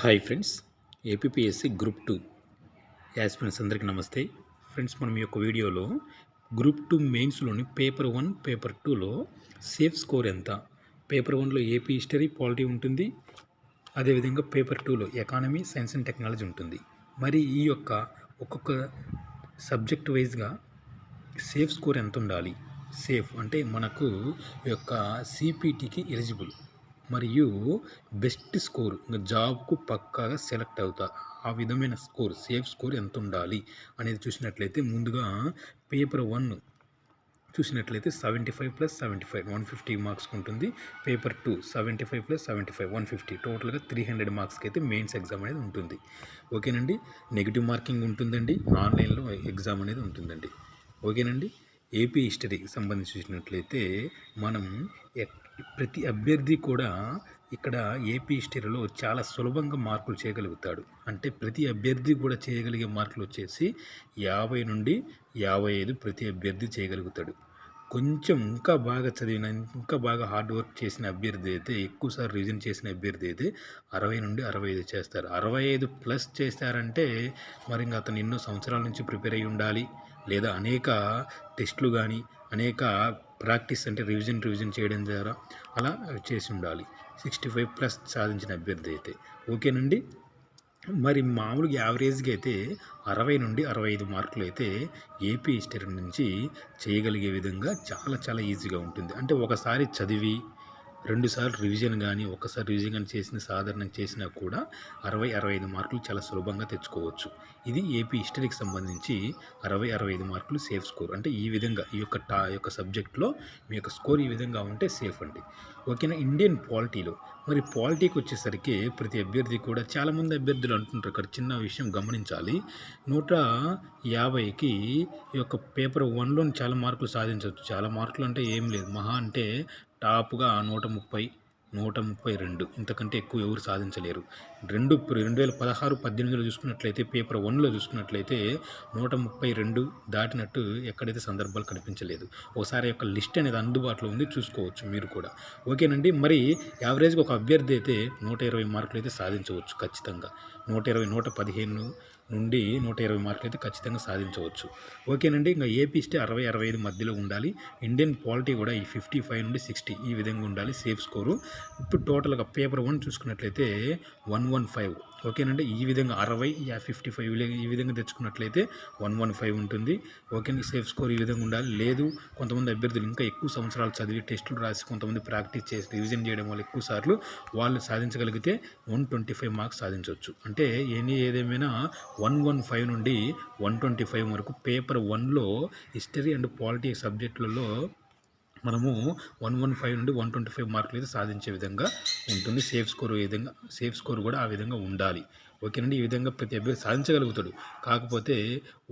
Hi friends APSC group two aspirants అందరికీ నమస్తే. Friends మనం ఈ యొక్క వీడియోలో గ్రూప్ టూ మెయిన్స్లోని పేపర్ వన్ పేపర్ టూలో సేఫ్ స్కోర్ ఎంత? పేపర్ వన్లో ఏపీ హిస్టరీ పాలిటీ ఉంటుంది. అదేవిధంగా పేపర్ టూలో ఎకానమీ సైన్స్ అండ్ టెక్నాలజీ ఉంటుంది. మరి ఈ యొక్క ఒక్కొక్క సబ్జెక్ట్ వైజ్గా సేఫ్ స్కోర్ ఎంత ఉండాలి? సేఫ్ అంటే మనకు ఈ యొక్క సిపిటీకి ఎలిజిబుల్. మరియు బెస్ట్ స్కోర్ ఇంకా జాబ్కు పక్కాగా సెలెక్ట్ అవుతా. ఆ విధమైన స్కోర్ సేఫ్ స్కోర్ ఎంత ఉండాలి అనేది చూసినట్లయితే ముందుగా పేపర్ వన్ చూసినట్లయితే seventy five plus seventy five one fifty మార్క్స్కి ఉంటుంది paper two seventy five plus seventy five one fifty టోటల్గా త్రీ హండ్రెడ్ మార్క్స్కి అయితే మెయిన్స్ ఎగ్జామ్ అనేది ఉంటుంది. ఓకేనండి? నెగిటివ్ మార్కింగ్ ఉంటుందండి. ఆన్లైన్లో ఎగ్జామ్ అనేది ఉంటుందండి. ఓకేనండి? ఏపీ హిస్టరీకి సంబంధించి చూసినట్లయితే మనం ప్రతి అభ్యర్థి కూడా ఇక్కడ ఏపీ హిస్టరీలో చాలా సులభంగా మార్కులు చేయగలుగుతాడు. అంటే ప్రతి అభ్యర్థి కూడా చేయగలిగే మార్కులు వచ్చేసి యాభై నుండి యాభై ఐదు ప్రతి అభ్యర్థి చేయగలుగుతాడు. కొంచెం ఇంకా బాగా చదివిన ఇంకా బాగా హార్డ్ వర్క్ చేసిన అభ్యర్థి అయితే ఎక్కువసార్లు రివిజన్ చేసిన అభ్యర్థి అయితే అరవై నుండి అరవై ఐదు చేస్తారు. అరవై ఐదు ప్లస్ చేస్తారంటే మరి ఇంకా అతను ఎన్నో సంవత్సరాల నుంచి ప్రిపేర్ అయి ఉండాలి. లేదా అనేక టెస్టులు కానీ అనేక ప్రాక్టీస్ అంటే రివిజన్ రివిజన్ చేయడం ద్వారా అలా చేసి ఉండాలి. సిక్స్టీ ఫైవ్ ప్లస్ సాధించిన అభ్యర్థి అయితే. ఓకేనండి? మరి మామూలుగా యావరేజ్గా అయితే అరవై నుండి అరవై ఐదు మార్కులు అయితే ఏపీ హిస్టరీ నుంచి చేయగలిగే విధంగా చాలా చాలా ఈజీగా ఉంటుంది. అంటే ఒకసారి చదివి రెండుసార్లు రివిజన్ కానీ ఒకసారి రివిజన్ కానీ చేసిన సాధారణంగా చేసినా కూడా అరవై అరవై ఐదు మార్కులు చాలా సులభంగా తెచ్చుకోవచ్చు. ఇది ఏపీ హిస్టరీకి సంబంధించి అరవై అరవై ఐదు మార్కులు సేఫ్ స్కోర్ అంటే ఈ విధంగా ఈ యొక్క టా యొక్క సబ్జెక్ట్లో మీ యొక్క స్కోర్ ఈ విధంగా ఉంటే సేఫ్ అండి. ఓకేనా? ఇండియన్ పాలిటీలో మరి పాలిటీకి వచ్చేసరికి ప్రతి అభ్యర్థి కూడా చాలామంది అభ్యర్థులు అంటుంటారు ఇక్కడ చిన్న విషయం గమనించాలి. నూట యాభైకి ఈ యొక్క పేపర్ వన్లో చాలా మార్కులు సాధించవచ్చు. చాలా మార్కులు అంటే ఏం లేదు. మహా అంటే టాప్గా నూట ముప్పై నూట ముప్పై రెండు. ఇంతకంటే ఎక్కువ ఎవరు సాధించలేరు. రెండు రెండు వేల పదహారు పద్దెనిమిదిలో చూసుకున్నట్లయితే పేపర్ వన్లో చూసుకున్నట్లయితే నూట ముప్పై రెండు దాటినట్టు ఎక్కడైతే సందర్భాలు కనిపించలేదు. ఒకసారి యొక్క లిస్ట్ అనేది అందుబాటులో ఉంది చూసుకోవచ్చు మీరు కూడా. ఓకేనండి మరి యావరేజ్గా ఒక అభ్యర్థి అయితే నూట ఇరవై మార్కులు అయితే సాధించవచ్చు ఖచ్చితంగా. నూట ఇరవై నూట పదిహేను నుండి నూట ఇరవై మార్కులు అయితే ఖచ్చితంగా సాధించవచ్చు. ఓకేనండి ఇంకా ఏపీ ఇస్తే అరవై అరవై ఐదు మధ్యలో ఉండాలి? ఇండియన్ పాలిటీ కూడా ఈ ఫిఫ్టీ ఫైవ్ నుండి సిక్స్టీ ఈ విధంగా ఉండాలి సేఫ్ స్కోరు. ఇప్పుడు టోటల్గా పేపర్ వన్ చూసుకున్నట్లయితే వన్ వన్ ఫైవ్ ఓకేనండి? ఈ విధంగా అరవై యా ఫిఫ్టీ ఫైవ్ ఈ విధంగా తెచ్చుకున్నట్లయితే వన్ వన్ ఫైవ్ ఉంటుంది. ఓకేనండి? సేఫ్ స్కోర్ ఈ విధంగా ఉండాలి. లేదు కొంతమంది అభ్యర్థులు ఇంకా ఎక్కువ సంవత్సరాలు చదివి టెస్టులు రాసి కొంతమంది ప్రాక్టీస్ చేసి రివిజన్ చేయడం వల్ల ఎక్కువ సార్లు వాళ్ళు సాధించగలిగితే వన్ ట్వంటీ ఫైవ్ మార్క్స్ సాధించవచ్చు. అంటే ఎనీ ఏదేమైనా వన్ వన్ ఫైవ్ నుండి వన్ ట్వంటీ ఫైవ్ వరకు పేపర్ వన్లో హిస్టరీ అండ్ పాలిటీ సబ్జెక్టులలో మనము వన్ వన్ ఫైవ్ నుండి వన్ ట్వంటీ ఫైవ్ మార్కులు అయితే సాధించే విధంగా ఉంటుంది. సేఫ్ స్కోర్ ఈ విధంగా సేఫ్ స్కోర్ కూడా ఆ విధంగా ఉండాలి. ఓకేనండి ఈ విధంగా ప్రతి అభ్యర్థి సాధించగలుగుతాడు. కాకపోతే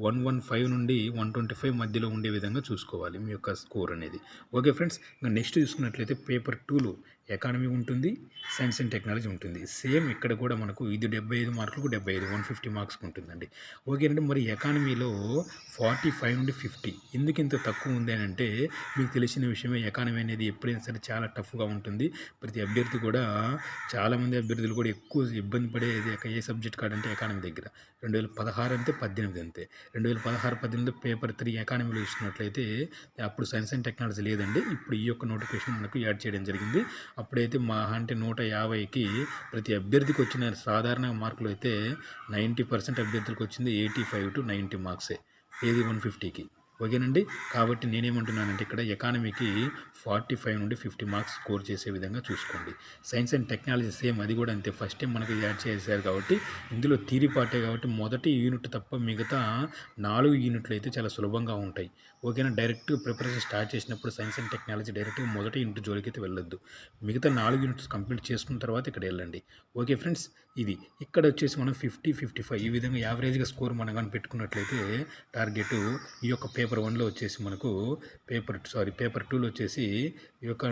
వన్ వన్ ఫైవ్ నుండి వన్ ట్వంటీ ఫైవ్ మధ్యలో ఉండే విధంగా చూసుకోవాలి మీ యొక్క స్కోర్ అనేది. ఓకే ఫ్రెండ్స్ ఇంకా నెక్స్ట్ చూసుకున్నట్లయితే పేపర్ టూలో ఎకానమీ ఉంటుంది సైన్స్ అండ్ టెక్నాలజీ ఉంటుంది. సేమ్ ఇక్కడ కూడా మనకు ఇది డెబ్బై ఐదు మార్కులకు డెబ్బై ఐదు వన్ ఫిఫ్టీ మార్క్స్కి ఉంటుందండి. ఓకేనండి మరి ఎకానమీలో ఫార్టీ ఫైవ్ నుండి ఫిఫ్టీ ఎందుకు ఇంత తక్కువ ఉంది అని అంటే మీకు తెలిసిన విషయమే ఎకానమీ అనేది ఎప్పుడైనా సరే చాలా టఫ్గా ఉంటుంది. ప్రతి అభ్యర్థి కూడా చాలామంది అభ్యర్థులు కూడా ఎక్కువ ఇబ్బంది పడేది ఎక- ఏ సబ్జెక్ట్ కాడంటే అంటే ఎకానమీ దగ్గర. రెండు వేల పదహారు అంతే పద్దెనిమిది అంతే. రెండు వేల పదహారు పద్దెనిమిది పేపర్ త్రీ ఎకానమీలో చూసుకున్నట్లయితే అప్పుడు సైన్స్ అండ్ టెక్నాలజీ లేదండి. ఇప్పుడు ఈ యొక్క నోటిఫికేషన్ మనకు యాడ్ చేయడం జరిగింది. అప్పుడైతే మా అంటే నూట యాభైకి ప్రతి అభ్యర్థికి వచ్చిన సాధారణ మార్కులు అయితే నైంటీ పర్సెంట్ అభ్యర్థులకు వచ్చింది ఎయిటీ ఫైవ్ టు నైంటీ మార్క్సే. ఏది వన్ ఫిఫ్టీకి. ఓకేనండి? కాబట్టి నేనేమంటున్నానంటే ఇక్కడ ఎకానమీకి ఫార్టీ ఫైవ్ నుండి ఫిఫ్టీ మార్క్స్ స్కోర్ చేసే విధంగా చూసుకోండి. సైన్స్ అండ్ టెక్నాలజీ సేమ్ అది కూడా అంతే. ఫస్ట్ టైం మనకి యాడ్ చేశారు కాబట్టి ఇందులో థీరీ పార్టే కాబట్టి మొదటి యూనిట్ తప్ప మిగతా నాలుగు యూనిట్లు అయితే చాలా సులభంగా ఉంటాయి. ఓకేనా? డైరెక్ట్ ప్రిపరేషన్ స్టార్ట్ చేసినప్పుడు సైన్స్ అండ్ టెక్నాలజీ డైరెక్ట్గా మొదటి యూనిట్ జోలికి అయితే వెళ్ళొద్దు. మిగతా నాలుగు యూనిట్స్ కంప్లీట్ చేసుకున్న తర్వాత ఇక్కడ వెళ్ళండి. Okay friends? ఇది. ఇక్కడ వచ్చేసి మనం ఫిఫ్టీ ఫిఫ్టీ ఫైవ్ ఈ విధంగా యావరేజ్గా స్కోర్ మనం కానీ పెట్టుకున్నట్లయితే టార్గెట్ ఈ యొక్క పేపర్ పేపర్ వన్లో వచ్చేసి మనకు పేపర్ సారీ పేపర్ టూలో వచ్చేసి ఈ యొక్క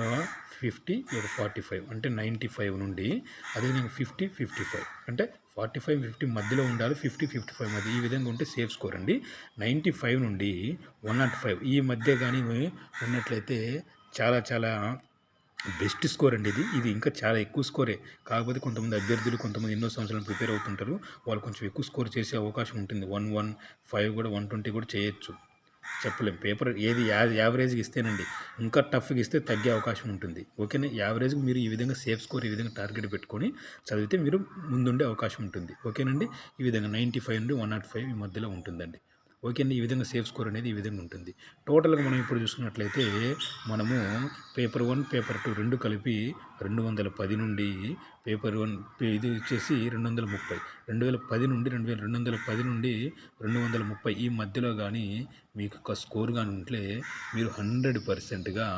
ఫిఫ్టీ ఈ యొక్క ఫార్టీ ఫైవ్ అంటే నైంటీ ఫైవ్ నుండి అదేవిధంగా ఫిఫ్టీ ఫిఫ్టీ ఫైవ్ అంటే ఫార్టీ ఫైవ్ ఫిఫ్టీ మధ్యలో ఉండాలి ఫిఫ్టీ ఫిఫ్టీ ఫైవ్ మధ్య ఈ విధంగా ఉంటే సేఫ్ స్కోర్ అండి. నైంటీ ఫైవ్ నుండి వన్ నాట్ ఫైవ్ ఈ మధ్య కానీ ఉన్నట్లయితే చాలా చాలా బెస్ట్ స్కోర్ అండి ఇది. ఇది ఇంకా చాలా ఎక్కువ స్కోరే. కాకపోతే కొంతమంది అభ్యర్థులు కొంతమంది ఎన్నో సంవత్సరాలు ప్రిపేర్ అవుతుంటారు. వాళ్ళు కొంచెం ఎక్కువ స్కోర్ చేసే అవకాశం ఉంటుంది. వన్ వన్ ఫైవ్ కూడా వన్ ట్వంటీ కూడా చేయొచ్చు. చెప్పలేం. పేపర్ ఏది యావరేజ్కి ఇస్తేనండి ఇంకా టఫ్గా ఇస్తే తగ్గే అవకాశం ఉంటుంది. ఓకేనా? యావరేజ్కి మీరు ఈ విధంగా సేఫ్ స్కోర్ ఈ విధంగా టార్గెట్ పెట్టుకొని చదివితే మీరు ముందుండే అవకాశం ఉంటుంది. ఓకేనండి? ఈ విధంగా నైంటీ ఫైవ్ నుండి వన్ నాట్ ఫైవ్ ఈ మధ్యలో ఉంటుందండి. ఓకే ఈ విధంగా సేఫ్ స్కోర్ అనేది ఈ విధంగా ఉంటుంది. టోటల్గా మనం ఇప్పుడు చూసుకున్నట్లయితే మనము పేపర్ వన్ పేపర్ టూ రెండు కలిపి రెండు వందల పది నుండి పేపర్ వన్ ఇది వచ్చేసి రెండు వందల ముప్పై. రెండు వేల పది నుండి రెండు వేల రెండు వందల పది నుండి రెండు వందల ముప్పై. ఈ మధ్యలో కానీ మీకు ఒక స్కోర్ కానీ ఉంటే మీరు హండ్రెడ్ పర్సెంట్గా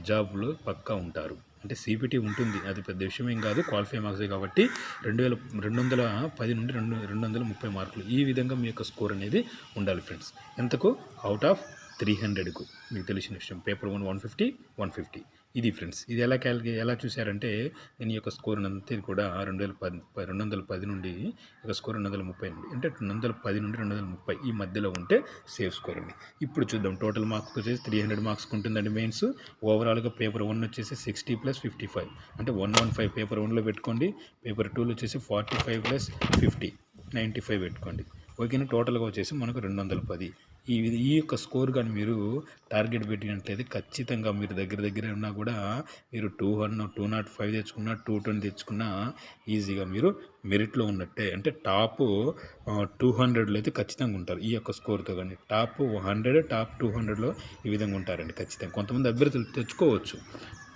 జాబ్లో పక్కా ఉంటారు. అంటే సిపిటి ఉంటుంది. అది పెద్ద విషయం ఏం కాదు. క్వాలిఫై మార్క్స్ కాబట్టి రెండు వేల రెండు వందల పది నుండి రెండు రెండు వందల ముప్పై మార్కులు ఈ విధంగా మీ యొక్క స్కోర్ అనేది ఉండాలి ఫ్రెండ్స్ ఎంతకు? అవుట్ ఆఫ్ త్రీ హండ్రెడ్కు మీకు తెలిసిన విషయం. Paper one one fifty one fifty ఇది ఫ్రెండ్స్. ఇది ఎలా క్యాలిక్యూ ఎలా చూశారంటే దీని యొక్క స్కోర్ అంతా కూడా రెండు వేల పది రెండు వందల పది నుండి ఒక స్కోర్ రెండు వందల ముప్పై నుండి అంటే రెండు వందల పది నుండి రెండు వందల ముప్పై ఈ మధ్యలో ఉంటే సేఫ్ స్కోర్ అండి. ఇప్పుడు చూద్దాం. టోటల్ మార్క్స్ వచ్చేసి త్రీ హండ్రెడ్ మార్క్స్ ఉంటుందండి మెయిన్స్. ఓవరాల్గా పేపర్ వన్ వచ్చేసి సిక్స్టీ ప్లస్ ఫిఫ్టీ ఫైవ్. అంటే వన్ వన్ ఫైవ్ పేపర్ వన్లో పెట్టుకోండి. పేపర్ టూలో వచ్చేసి forty five plus fifty ninety five పెట్టుకోండి. ఓకేనా? టోటల్గా వచ్చేసి మనకు రెండు వందల పది. ఈ విధ- ఈ యొక్క స్కోర్ కానీ మీరు టార్గెట్ పెట్టినట్లయితే ఖచ్చితంగా మీరు దగ్గర దగ్గర ఉన్నా కూడా మీరు two hundred two nought five తెచ్చుకున్నా టూ ట్వంటీ తెచ్చుకున్నా ఈజీగా మీరు మెరిట్లో ఉన్నట్టే. అంటే టాప్ టూ హండ్రెడ్లో అయితే ఖచ్చితంగా ఉంటారు ఈ యొక్క స్కోర్తో కానీ టాప్ హండ్రెడ్ టాప్ టూ హండ్రెడ్లో ఈ విధంగా ఉంటారండి ఖచ్చితంగా. కొంతమంది అభ్యర్థులు తెచ్చుకోవచ్చు.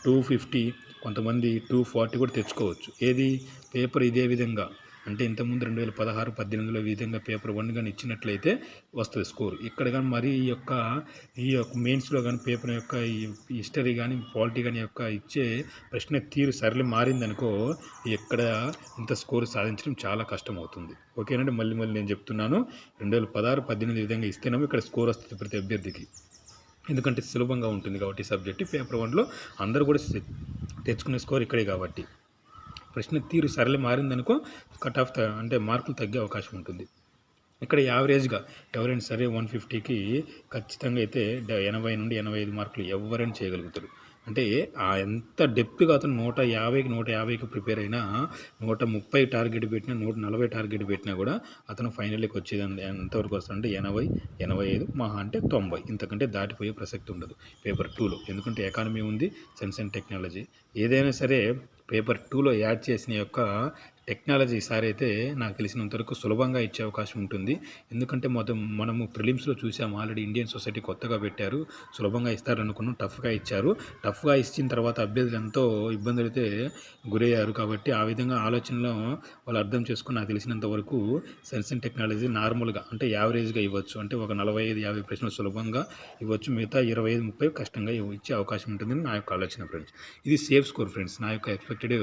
టూ ఫిఫ్టీ కొంతమంది టూ ఫార్టీ కూడా తెచ్చుకోవచ్చు. ఏది? పేపర్ ఇదే విధంగా. అంటే ఇంతకుముందు రెండు వేల పదహారు పద్దెనిమిదిలో విధంగా పేపర్ వన్ కానీ ఇచ్చినట్లయితే వస్తుంది స్కోర్. ఇక్కడ కానీ మరి ఈ యొక్క ఈ యొక్క మెయిన్స్లో కానీ పేపర్ యొక్క ఈ హిస్టరీ కానీ పాలిటీ కానీ యొక్క ఇచ్చే ప్రశ్న తీరు సరళి మారిందనుకో ఎక్కడ ఇంత స్కోర్ సాధించడం చాలా కష్టం అవుతుంది ఓకేనండి? మళ్ళీ మళ్ళీ నేను చెప్తున్నాను. రెండు వేల పదహారు పద్దెనిమిది విధంగా ఇస్తేనేమో ఇక్కడ స్కోర్ వస్తుంది ప్రతి అభ్యర్థికి. ఎందుకంటే సులభంగా ఉంటుంది కాబట్టి సబ్జెక్ట్. పేపర్ వన్లో అందరూ కూడా తెచ్చుకునే స్కోర్ ఇక్కడే కాబట్టి. ప్రశ్న తీరు సరళి మారిందనుకో కట్ ఆఫ్ త- అంటే మార్కులు తగ్గే అవకాశం ఉంటుంది. ఇక్కడ యావరేజ్గా ఎవరైనా సరే వన్ ఫిఫ్టీకి ఖచ్చితంగా అయితే డ- ఎనభై నుండి ఎనభై ఐదు మార్కులు ఎవరైనా చేయగలుగుతారు. అంటే ఆ ఎంత డెప్త్గా అతను నూట యాభైకి నూట యాభైకి ప్రిపేర్ అయినా నూట ముప్పై టార్గెట్ పెట్టినా నూట నలభై టార్గెట్ పెట్టినా కూడా అతను ఫైనల్కి వచ్చేది ఎంతవరకు వస్తాడంటే ఎనభై ఎనభై ఐదు మహా అంటే తొంభై. ఇంతకంటే దాటిపోయే ప్రసక్తి ఉండదు పేపర్ టూలో ఎందుకంటే ఎకానమీ ఉంది సైన్స్ అండ్ టెక్నాలజీ ఏదైనా సరే పేపర్ టూలో యాడ్ చేసిన యొక్క టెక్నాలజీ ఈసారి అయితే నాకు తెలిసినంత వరకు సులభంగా ఇచ్చే అవకాశం ఉంటుంది. ఎందుకంటే మొత్తం మనము ప్రిలిమ్స్లో చూసాము ఆల్రెడీ ఇండియన్ సొసైటీ కొత్తగా పెట్టారు సులభంగా ఇస్తారనుకున్నాం టఫ్గా ఇచ్చారు. టఫ్గా ఇచ్చిన తర్వాత అభ్యర్థులు ఎంతో ఇబ్బందులు అయితే గురయ్యారు కాబట్టి ఆ విధంగా ఆలోచనలో వాళ్ళు అర్థం చేసుకుని నాకు తెలిసినంత వరకు సైన్స్ అండ్ టెక్నాలజీ నార్మల్గా అంటే యావరేజ్గా ఇవ్వచ్చు. అంటే ఒక నలభై ఐదు యాభై ప్రశ్నలు సులభంగా ఇవ్వచ్చు. మిగతా ఇరవై ఐదు ముప్పై కష్టంగా ఇచ్చే అవకాశం ఉంటుందని నా యొక్క ఆలోచన ఫ్రెండ్స్. ఇది సేఫ్ స్కోర్ ఫ్రెండ్స్. నా యొక్క ఎక్స్పెక్టెడ్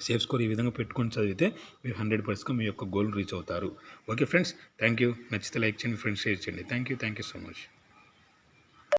సేఫ్ స్కోర్ ఈ విధంగా పెట్టుకొని చదివితే మీరు హండ్రెడ్ పర్సెంట్గా మీ యొక్క గోల్ రీచ్ అవుతారు. Okay friends thank you. నచ్చితే లైక్ చేయండి ఫ్రెండ్స్ షేర్ చేయండి. Thank you thank you so much.